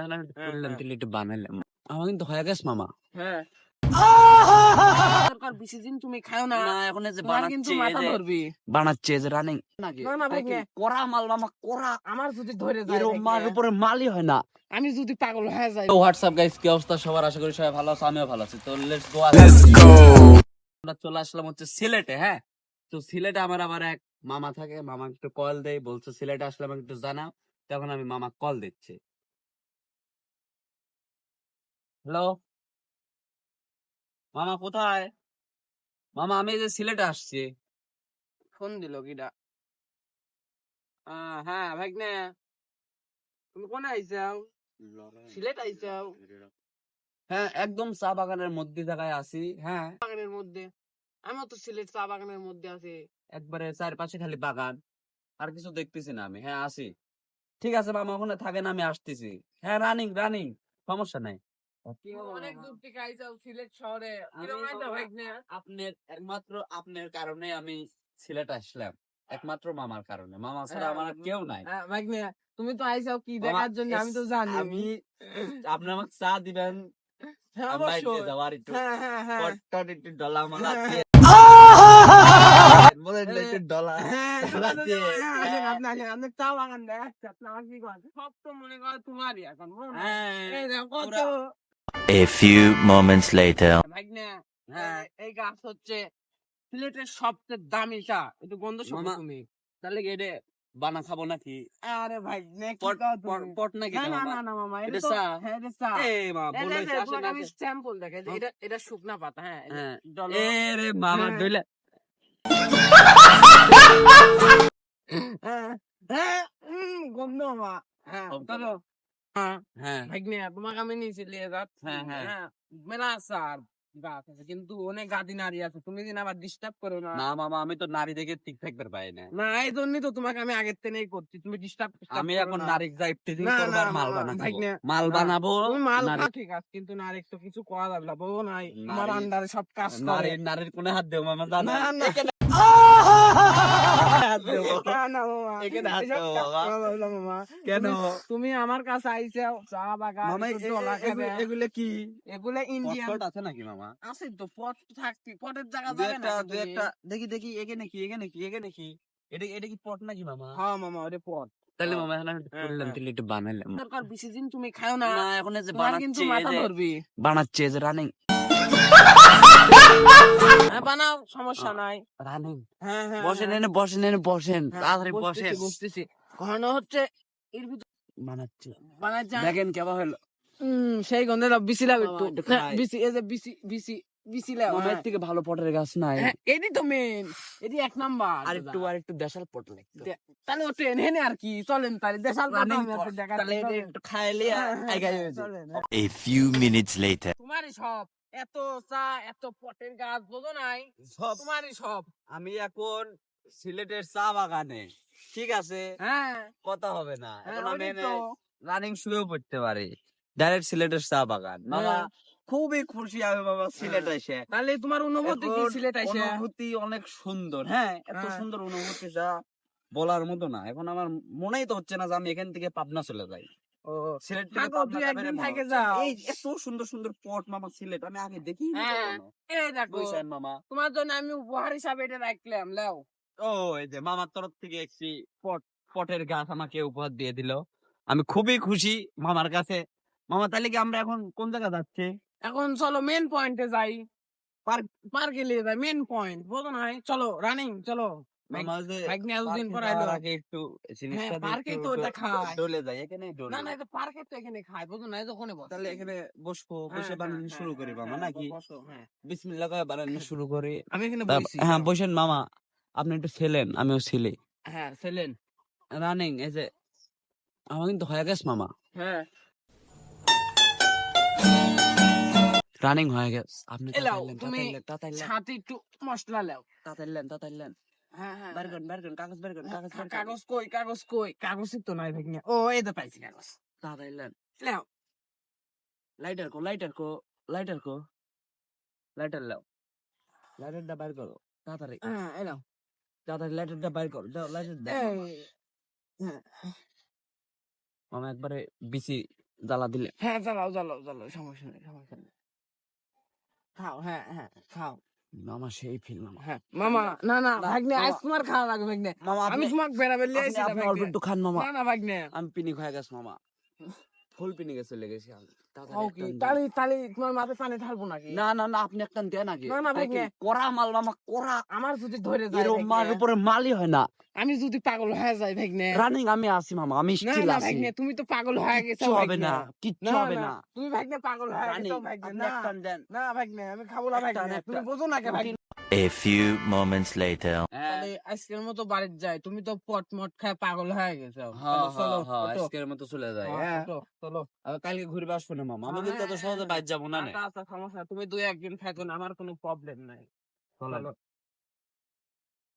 এখন আমি করলাম। তাহলে একটু বানাইলাম। আমার কিন্তু হয়ে গেছে মামা। হ্যাঁ। বেশি দিন তুমি খাও না। না এখন যে বানাচ্ছে মাথা ধরবি। বানাচ্ছে যে রানিং নাকি না, না, ভাই, দেখি, না। করা মাল মামা করা আমার যদি ধরে যায় এরকম মাল উপরে মালই হয় না। আমি যদি পাগল হয়ে যাই। তো হোয়াটসঅ্যাপ গাইস কি অবস্থা? সবার আশা করি সবাই ভালো আছে আমিও ভালো আছি। তো লেটস গো আমরা চলে আসলাম হচ্ছে সিলেটে হ্যাঁ? তো সিলেটে আমার আবার এক মামা থাকে মামা একটু কল দেয় বলছে সিলেটে আসলে আমাকে একটু জানাও। তখন আমি মামা কল দিচ্ছি। হ্যালো? মামা কোথায়? মামা আমি যে সিলেটে আসছি। ফোন দিল কিডা? হ্যাঁ ভাগ্নে। তুমি কোন আইসাও সিলেট আইসাও হ্যাঁ একদম চা বাগানের মধ্যে জায়গায় আছি হ্যাঁ। বাগানের মধ্যে? আমিও তো সিলেট চা বাগানের মধ্যে আছি। একবারে চারপাশে খালি বাগান আর কিছু দেখতেছি না আমি হ্যাঁ আসি। ঠিক আছে মামা ওখানে থাকেন আমি আসতেছি। হ্যাঁ রানিং রানিং সমস্যা নাই। অনেক দূর থেকে সিলেট শহরে আপনার একমাত্র আপনার কারণে আমি সিলেট আসলাম। একমাত্র মামার কারণে। মামা ছাড়া হ্যাঁ, আমার কেউ নাই। হ্যাঁ, তুমি তো আইসাও কি দেখার জন্য? আমি তো জানি। আমি আপনি আমাকে চা দিবেন। হ্যাঁ? সব তো মনে করো তোমারই এখন, হ্যাঁ A few moments later. হ্যাঁ এই- গাছ হচ্ছে সিলেটের সবচেয়ে দামি চা। একটু গন্ধ শোনো তুমি। তাহলে কি এটা বানা খাব নাকি? আরে কি পট নাকি না না না মামা এটা এটা চা? হ্যাঁ এটা চা। এই মা বলে দেখে, আমি স্যাম্পল দেখে হ্যাঁ। এটা এটা শুকনা পাতা হ্যাঁ হ্যাঁ। এ রে মামা হ্যাঁ। দইলে হ্যাঁ, হ্যাঁ, গন্ধ মা। হ্যাঁ চলো। কিন্তু অনেক গাদি নারী আছে। তুমি দিন আবার ডিস্টার্ব করো না। না মামা আমি তো নারী দেখে ঠিক থাকতে পাই না। না এই জন্যই তো তোমাকে আমি আগের থেকেই করছি। তুমি ডিস্টার্ব আমি এখন নারী যাই মাল বানাবো। মাল। বানাবো মাল ঠিক আছে। কিন্তু নারী তো কিছু করা যাবে না। বউ নাই। তোমার আন্ডারে সব কাজ করে। নারীর নারীর কোনে হাত দেবো মামা জানো? দেবো না, না, মামা, এখানে হাত এসব দেবো কাজ বাবা। করা যাবে না, মামা। কেন? তুমি- তুমি আমার কাছে আইসাও চা বাগান মামা একটু এ- ডলা এ- এগুলো- কি? এগুলো ইন্ডিয়ান আছে নাকি মামা? আছে তো পট থাকতি পটের জায়গা দু না একটা দেখি দেখি এখানে কি এখানে কি এখানে কি এটা এটা কি পট নাকি মামা? হ্যাঁ মামা ওরে পট। তাহলে হ্যাঁ। মামা এখন আমি হ্যাঁ। তাহলে একটু বেশি দিন তুমি খাও না। না এখন যে বানাচ্ছে বানাচ্ছে যে রানিং বানাও সমস্যা নাই। রানিং বসেন। এনে বসেন এনে বসেন। তাড়াতাড়ি বসেন। বসতেছি। ঘন হচ্ছে এর ভিতর বানাচ্ছে। বানায় দেখেন কেমন হলো। সেই গন্ধে একটু। হ্যাঁ, খাই। বিসি এই যে বিসি বিসি বিসি লাও হ্যাঁ। থেকে ভালো পটের গাছ নাই। হ্যাঁ, এডি তো মেন এডি এক নাম্বার। আর একটু আর একটু দেশাল পট তাহলে ও ট্রেন হেনে আর কি। চলেন তাহলে দেশাল পট, দেখা তাহলে এটা একটু খাইলে। A few minutes later. তোমারই সব। এত চা এত পটের গাছ বোঝো নাই সব তোমারই সব। আমি এখন সিলেটের চা বাগানে ঠিক আছে? হ্যাঁ। কথা হবে না। হ্যাঁ, এখন আমি রানিং শুয়েও পড়তে পারি। ডাইরেক্ট সিলেটের চা বাগান। মামা হ্যাঁ। খুবই খুশি আমি বাবা সিলেট এসে তাহলে তোমার অনুভূতি কি সিলেট আইসে? অনুভূতি অনেক সুন্দর হ্যাঁ? এত হ্যাঁ। সুন্দর অনুভূতি যা বলার মতো না। এখন আমার মনেই তো হচ্ছে না যে আমি এখান থেকে পাবনা চলে যাই। ও সিলেট থেকে থাকো, পাবনা তুই একদিন থেকে যাও। এই এত সুন্দর সুন্দর পট মামা সিলেট আমি আগে দেখি হ্যাঁ, এই দেখো মামা। তোমার জন্য আমি উপহার হিসাবে এটা রাখলাম লাও। ও এই যে মামার তরফ থেকে একটি পট পটের গাছ আমাকে উপহার দিয়ে দিল। আমি খুবই খুশি মামার কাছে। মামা তাহলে কি আমরা এখন কোন জায়গা যাচ্ছি? এখন চলো মেন পয়েন্টে যাই। পার্ক পার্কে নিয়ে যাই মেন পয়েন্ট বোঝো নাই চলো রানিং চলো। পার্কে একটু জিনিসটা দিয়ে পার্কেই একটু তো ওটা খায়। ডলে যায় এখানে না না এটা পার্কে তো এখানে খায় বোঝো নাই যখন তাহলে এখানে বসবো বসে বানানো শুরু করি মামা নাকি বিসমিল্লাহ করে বানানো শুরু করি আমি এখানে হ্যাঁ বসেন মামা আপনি একটু ছেলেন আমিও ছেলে হ্যাঁ ছেলেন রানিং এই যে আমার কিন্তু হয়ে গেছে মামা হ্যাঁ রানিং হয়ে গেছে আপনি তুমি সাথে একটু মশলা লাও তাতাইলেন, তাতাইলেন। হ্যাঁ হ্যাঁ বের হ্যাঁ। বের করেন, কাগজ বের করেন, কাগজ কাগজ কই কাগজ কই? কাগজই তো নাই ভাগ্নে। ও এই তো পাইছি কাগজ। তাতাইলেন। লাও। লাইটার কো লাইটার কো লাইটার কো লাইটার লাও। লাইটারটা করো তাড়াতাড়ি। হ্যাঁ এলাও তাড়াতাড়ি লাইটারটা বাইর করো দাও লাইটার দাও এই মামা একবারে বিসি জ্বালা দিলে। হ্যাঁ চালাও চালাও চালাও সমস্যা নেই সমস্যা নেই। খাও হ্যাঁ হ্যাঁ খাও। মামা সেই ফিল মামা হ্যাঁ মামা না না ভাগ্নে তোমার খাওয়া লাগবে ভাগ্নে। মামা আমি তোমাকে বেড়াবে লিয়ে আইছি আপনি অল্প একটু খান মামা। না না ভাগ্নে। আমি পিনি হয়ে গেছ মামা। ফুল পিনি লেগেছি আমি। তাড়াতাড়ি খাও একটা তালি তালি তোমার মাথায় পানি ঢালবো নাকি? না না না আপনি একটা দেন নাকি না, না, আরে কি, ভাগ্নে। কড়া মাল মামা কড়া আমার যদি ধরে যায় এরকম মার ভাগ্নে, উপরে মালই হয় না। আমি যদি পাগল হয়ে যাই ভাগ্নে। রানিং আমি আছি মামা আমি স্টিল না ভাগ্নে তুমি তো পাগল হয়ে গেছো হবে না কিচ্ছু হবে না তুমি ভাগ্নে পাগল হয়ে গেছো ভাগ্নে না। না ভাগ্নে আমি খাব না ভাগ্নে। তুমি বোঝো না কে ভাগ্নে। A few moments later. হ্যাঁ তাহলে আজকের মতো বাড়িতে যাই তুমি তো পট মট খায় পাগল হয়ে গেছো। হ্যাঁ চলো, হ্যাঁ। আজকের মতো চলে যায় হ্যাঁ, হ্যাঁ। চলো। কালকে ঘুরবে আসব না মামা আমি কিন্তু এত হ্যাঁ, সহজে বাইর যাব না আচ্ছা, সমস্যা তুমি দুই একদিন থাকো না আমার কোনো প্রবলেম নাই। চলো।